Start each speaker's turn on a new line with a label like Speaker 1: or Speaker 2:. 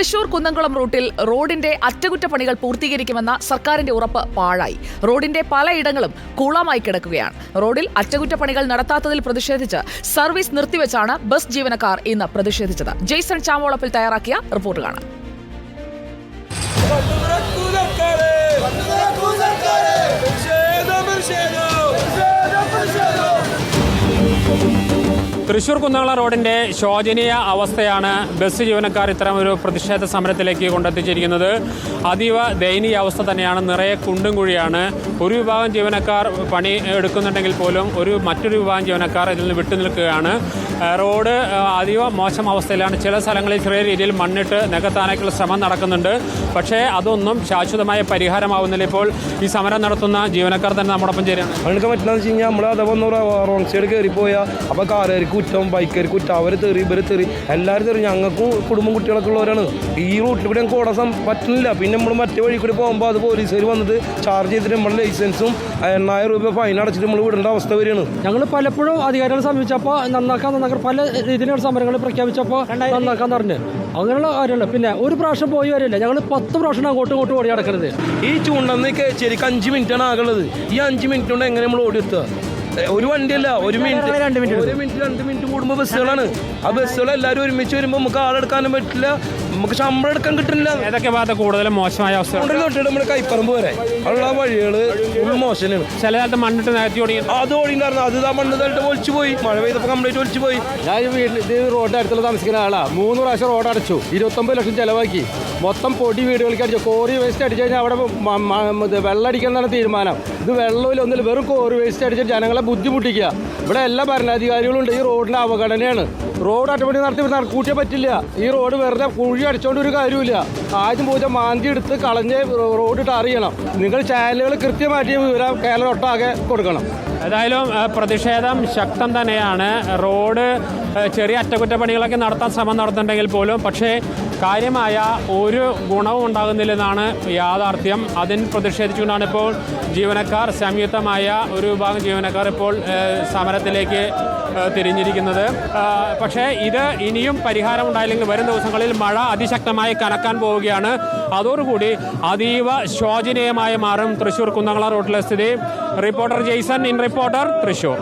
Speaker 1: തൃശൂർ കുന്നംകുളം റൂട്ടിൽ റോഡിന്റെ അറ്റകുറ്റപ്പണികൾ പൂർത്തീകരിക്കുമെന്ന സർക്കാരിന്റെ ഉറപ്പ് പാഴായി. റോഡിന്റെ പലയിടങ്ങളും കൂളമായി കിടക്കുകയാണ്. റോഡിൽ അറ്റകുറ്റപ്പണികൾ നടത്താത്തതിൽ പ്രതിഷേധിച്ച് സർവീസ് നിർത്തിവെച്ചാണ് ബസ് ജീവനക്കാർ ഇന്ന് പ്രതിഷേധിച്ചത്. ജെയ്സൺ ചാമോളപ്പിൽ തയ്യാറാക്കിയ റിപ്പോർട്ട് കാണാം.
Speaker 2: തൃശൂർ കുന്നംകുളം റോഡിന്റെ ശോചനീയ അവസ്ഥയാണ് ബസ് ജീവനക്കാർ ഇത്തരം ഒരു പ്രതിഷേധ സമരത്തിലേക്ക് കൊണ്ടെത്തിച്ചിരിക്കുന്നത്. അതീവ ദയനീയ അവസ്ഥ തന്നെയാണ്. നിറയെ കുണ്ടും കുഴിയാണ്. ഒരു വിഭാഗം ജീവനക്കാർ പണി എടുക്കുന്നുണ്ടെങ്കിൽ പോലും ഒരു മറ്റൊരു വിഭാഗം ജീവനക്കാർ ഇതിൽ നിന്ന് വിട്ടു നിൽക്കുകയാണ് റോഡ് അതീവ മോശം അവസ്ഥയിലാണ്. ചില സ്ഥലങ്ങളിൽ ചെറിയ രീതിയിൽ മണ്ണിട്ട് നികത്താനേക്കുള്ള ശ്രമം നടക്കുന്നുണ്ട്. പക്ഷേ അതൊന്നും ശാശ്വതമായ പരിഹാരമാവുന്നില്ല. ഇപ്പോൾ ഈ സമരം നടത്തുന്ന ജീവനക്കാർ തന്നെ നമ്മോടൊപ്പം ചേരുകയാണ്.
Speaker 3: അവനക്ക് പറ്റുന്നത് വെച്ച് കഴിഞ്ഞാൽ നമ്മൾ അഥവാ റോങ് സൈഡ് കയറിപ്പോയാൽ പോയാൽ അപ്പോൾ കാറുകാർക്ക് കുറ്റം ബൈക്കുകാർക്ക് കുറ്റം അവർ തെറി ഇവർ തെറി എല്ലാവരും തെറി. ഞങ്ങൾക്കും കുടുംബം കുട്ടികളൊക്കെ ഉള്ളവരാണ്. ഈ റൂട്ടിൽ കൂടെ ഞങ്ങൾക്ക് ഓടാൻ പറ്റുന്നില്ല. പിന്നെ നമ്മൾ മറ്റേ വഴി കൂടി പോകുമ്പോൾ അത് പോലീസുകാർ വന്നത് ചാർജ് ചെയ്തിട്ട് നമ്മുടെ ലൈസൻസും എണ്ണായിരം രൂപ ഫൈൻ അടച്ചിട്ട് നമ്മൾ വിടേണ്ട അവസ്ഥ വരികയാണ്.
Speaker 4: ഞങ്ങൾ പലപ്പോഴും അധികാരികളെ സമീപിച്ചപ്പോൾ നന്നാക്കാൻ നന്നാക്കാൻ പല രീതിയിലുള്ള സമരങ്ങൾ പ്രഖ്യാപിച്ചപ്പോൾ നന്നാക്കാൻ പറഞ്ഞു. അങ്ങനെയുള്ള കാര്യമല്ല. പിന്നെ ഒരു പ്രാവശ്യം പോയി വരില്ല. ഞങ്ങൾ പത്ത് പ്രാവശ്യം അങ്ങോട്ടും ഇങ്ങോട്ടും ഓടി നടക്കരുത്.
Speaker 3: ഈ ചൂണ്ടെന്ന് ശരിക്കും അഞ്ച് മിനിറ്റാണ് ആകുള്ളത് ഈ അഞ്ച് മിനിറ്റ് കൊണ്ട് എങ്ങനെ നമ്മൾ ഓടി എത്തുക ഒരു വണ്ടിയല്ല ഒരു മിനിറ്റ്. ഒരു മിനിറ്റ് രണ്ട് മിനിറ്റ് കൂടുമ്പോൾ ബസ്സുകളാണ്. ആ ബസ്സുകൾ എല്ലാവരും ഒരുമിച്ച് വരുമ്പോൾ നമുക്ക് ആളെടുക്കാനും പറ്റില്ല. നമുക്ക് ശമ്പളം എടുക്കാൻ കിട്ടുന്നില്ല.
Speaker 2: ഏതൊക്കെ ഭാഗത്ത് കൂടുതലും മോശമായ അവസ്ഥ?
Speaker 3: തൊട്ടിട്ട് നമ്മൾ കൈപ്പറമ്പ് വരെ. ഉള്ള വഴികൾ ഫുൾ മോശനാണ്
Speaker 2: ചില കാലത്ത് മണ്ണിട്ട് നികത്തി ഓടി.
Speaker 3: അത് ഓടിണ്ടായിരുന്നു. അത് ആ മണ്ണ് തലട്ട് ഒലിച്ചു പോയി. മഴ പെയ്തപ്പോൾ കംപ്ലീറ്റ് ഒലിച്ചു പോയി.
Speaker 4: ഞാൻ ഈ വീട്ടിൽ ഇത് റോഡിന്റെ അടുത്തുള്ള താമസിക്കുന്ന ആളാ. മൂന്ന് പ്രാവശ്യം റോഡ് അടച്ചു. ഇരുപത്തൊമ്പത് ലക്ഷം ചെലവാക്കി. മൊത്തം പൊടി വീടുകൾക്ക് അടിച്ചു. കോറി വേസ്റ്റ് അടിച്ചു കഴിഞ്ഞാൽ അവിടെ വെള്ളം അടിക്കണമെന്നാണ് തീരുമാനം. ഇത് വെള്ളമില്ല. ഒന്നില്ല വെറും കോറി വേസ്റ്റ് അടിച്ചിട്ട് ജനങ്ങളെ ബുദ്ധിമുട്ടിക്കുക. ഇവിടെ എല്ലാ ഭരണാധികാരികളും ഉണ്ട്. ഈ റോഡിന്റെ അവഗണനയാണ്. റോഡ് അറ്റപ്പണി നടത്തി നട- കൂട്ടിയേ പറ്റില്ല. ഈ റോഡ് വെറുതെ കുഴി അടിച്ചോണ്ട് ഒരു കാര്യമില്ല ആദ്യം പൂജ മാന്തി എടുത്ത് കളഞ്ഞ് റോഡ് ചെയ്യണം നിങ്ങൾ ചാനലുകൾ കൃത്യമായിട്ട് വിവരം കേരളം ഒട്ടാകെ കൊടുക്കണം.
Speaker 2: ഏതായാലും പ്രതിഷേധം ശക്തം തന്നെയാണ്. റോഡ് ചെറിയ അറ്റകുറ്റപ്പണികളൊക്കെ നടത്താൻ ശ്രമം നടത്തുന്നുണ്ടെങ്കിൽ പോലും പക്ഷേ കാര്യമായ ഒരു ഗുണവും ഉണ്ടാകുന്നില്ലെന്നാണ് യാഥാർത്ഥ്യം. അതിന് പ്രതിഷേധിച്ചുകൊണ്ടാണ് ഇപ്പോൾ ജീവനക്കാർ സംയുക്തമായ ഒരു വിഭാഗം ജീവനക്കാർ ഇപ്പോൾ സമരത്തിലേക്ക് തിരിഞ്ഞിരിക്കുന്നത്. പക്ഷേ ഇത് ഇനിയും പരിഹാരം ഉണ്ടായില്ലെങ്കിൽ വരും ദിവസങ്ങളിൽ മഴ അതിശക്തമായി കനക്കാൻ പോവുകയാണ്. അതോടുകൂടി അതീവ ശോചനീയമായി മാറും തൃശ്ശൂർ കുന്നംകുളം റോഡിലെ സ്ഥിതി. Reporter Jaison in reporter Thrissur.